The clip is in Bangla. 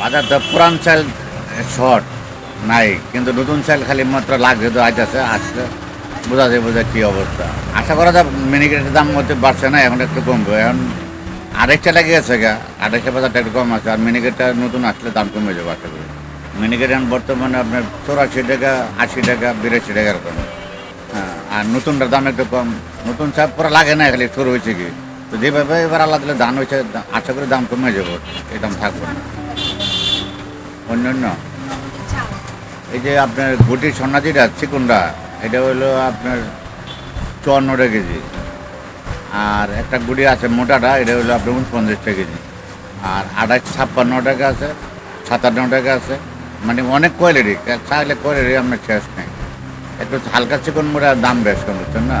বাজার তো পুরান চাল শর্ট নাই, কিন্তু নতুন চাল খালি মাত্র লাগছে, তো আইতেছে আসলে বোঝা যায় বোঝা কী অবস্থা। আশা করা যায় মিনিকেটের দাম মধ্যে বাড়ছে না, এখন একটু কমবে। এখন আড়াইশটা লেগে গেছে গা, আড়াইশো বাজারটা একটু কম আছে, আর মিনিকেটটা নতুন আসলে দাম কমে যাবে, আশা করি। মিনিকেট এখন বর্তমানে আপনার চৌরাশি টাকা, আশি টাকা, বিরাশি টাকা এরকম। হ্যাঁ আর নতুনটার দাম একটু কম। নতুন চাপ পরে লাগে না, খালি শুরু হয়েছে কি। তো যেভাবে এবার দিলে ধান হয়েছে, আশা করি দাম কমে যাব, এই দাম থাকবে না। অন্যান্য? এই যে আপনার গুটি সোনা যেটা চিকুনটা এটা হলো আপনার চুয়ান্ন টাকা কেজি। আর একটা গুড়ি আছে মোটাটা এটা হলো আপনার উনপঞ্চাশ টাকা কেজি। আর আড়াই ছাপ্পান্ন টাকা আছে সাতান্ন টাকা আছে। মানে অনেক কোয়ালিটি চাইলে কোয়ালিটি আপনার শেষ নেই। একটু হালকা চিকন মোটা দাম বেশ কম বুঝছেন না?